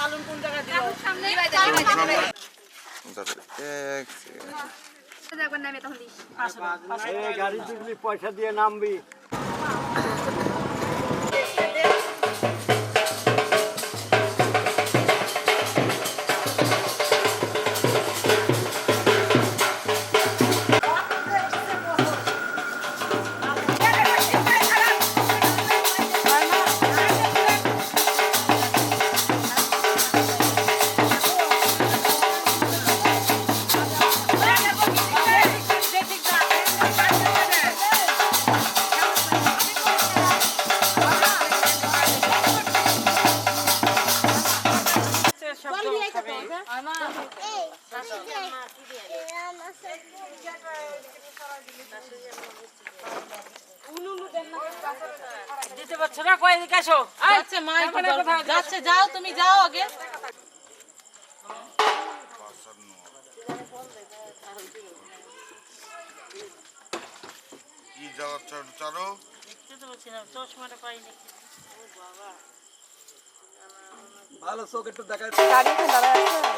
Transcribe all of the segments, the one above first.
চালুন কোন দিল? নামে তখন দিস পয়সা দিয়ে নামবি আসো যাচ্ছে মা। যাচ্ছে যাও তুমি যাও আগে। কি যাওয়ার চালু চালু। দেখতে তো বলছিলাম চশমাটা পাইনি। ভালো চোখ একটু এখানে দাঁড়ায়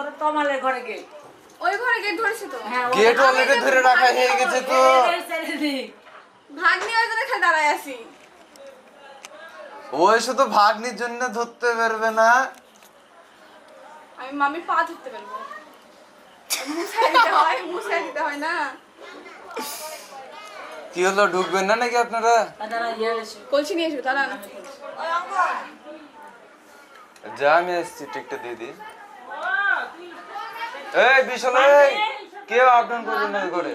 তোর তমালের ঘরে ওই ঘরে গেট ধরেছে তো? হ্যাঁ গেট অলরেডি ধরে রাখা হয়ে গেছে তো। ভাগ নিয়ে ওই জন্য খালি দাঁড়ায় আছি। ওই শুধু ভাগ্নির জন্য ধরতে পারবে না। আমি মামি পা ধরতে পারব। মুছাই দিতে হয় মুছাই দিতে হয় না। কি হলো ঢুকবেন না নাকি আপনারা? কলসি নিয়ে এসো তারা যা আমি এসছি টিকটা দিয়ে দিই। এই বিশাল এই! কেউ আপডাউন করবেন না করে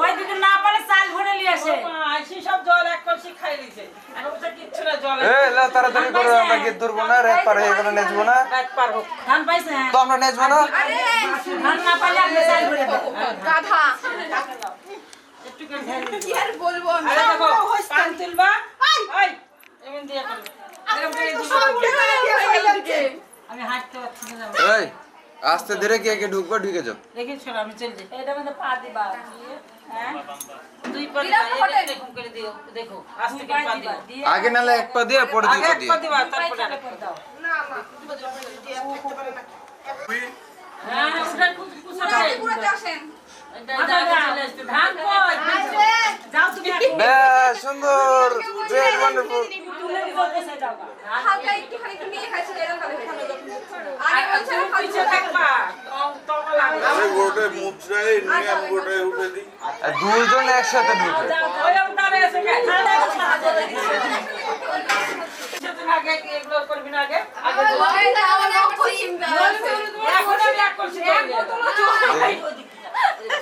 ওই দিকে না পারে চাল ভরে নিয়ে আসে। সব জল এক কলসি খাই দিছে আর ওটা কিচ্ছু না জল। এই লা তাড়াতাড়ি করে আমরা গেট ধরবো না রেত পার হয়ে গেলে নেচবো না। রাত পার হোক। ধান পাইছে? তো আমরা নেচবো না? আরে ধান না পাইলে আপনি চাল ভরে গাধা। একটু করে ঢেলে কি আর বলব আমি? দেখো পান তুলবা। ওই এমন দিয়ে করবে এরকম করে দিবা। সব কেমন হয়ে যাচ্ছে আমি হাঁটতে পারছি না এই আস্তে ধীরে কে কে ঢুকবো ঢুকে যাও। দেখি ছোট আমি চলে যাই। এটা মধ্যে পা দিবা হ্যাঁ? দুই পা দিবা হোটেল। এরকম করে দিও দেখো আস্তে করে পা দিবা দিয়ে আগে নালে এক পা দিয়ে পরে দুই আগে পা এক পা দিবা তারপরে আরেক পা দাও। হ্যাঁ হ্যাঁ ওটা কুসা পুরাতে পুরাতে আসেন ধান কই যাও তুমি এখন। সুন্দর ওয়ান্ডারফুল হালকা একটুখানি এরকম আর বলছে থাকবা আচ্ছা, মুচড়াই নিয়ে আমি উঠে দিই দুজন একসাথে ঢুকে আগে এগুলো করবি না আগে? আগে এখন আমি এক করছি।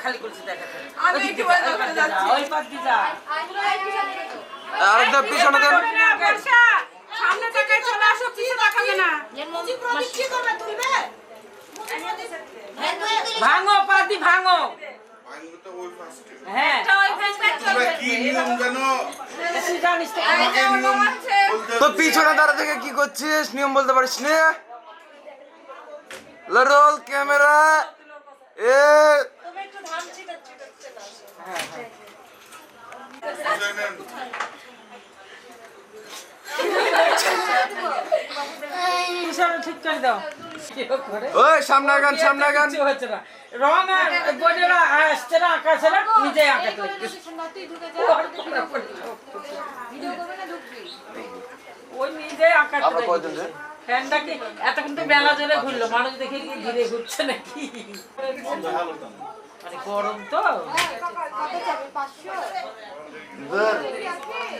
খালি করছি। আরেকটা পিছনে দেন। সামনে তাকায় চলে আসো পিছে তাকাবে না। ভাঙো পাতি ভাঙো। হ্যাঁ। তো। পিছনে দাঁড়া থেকে কি করছিস? নিয়ম বলতে পারিস না। Roll camera. এ ঠিক করে দাও ওই সামনে আগান সামনে আগান। হচ্ছে না। রং আর আসছে না আকাশে না নিজে আঁকাতে ওই নিজে আঁকাতে আমরা ফ্যানটা কি এতক্ষণ তো বেলা জলে ঘুরলো মানুষ দেখে কি ঘিরে ঘুরছে নাকি? মানে গরম তো।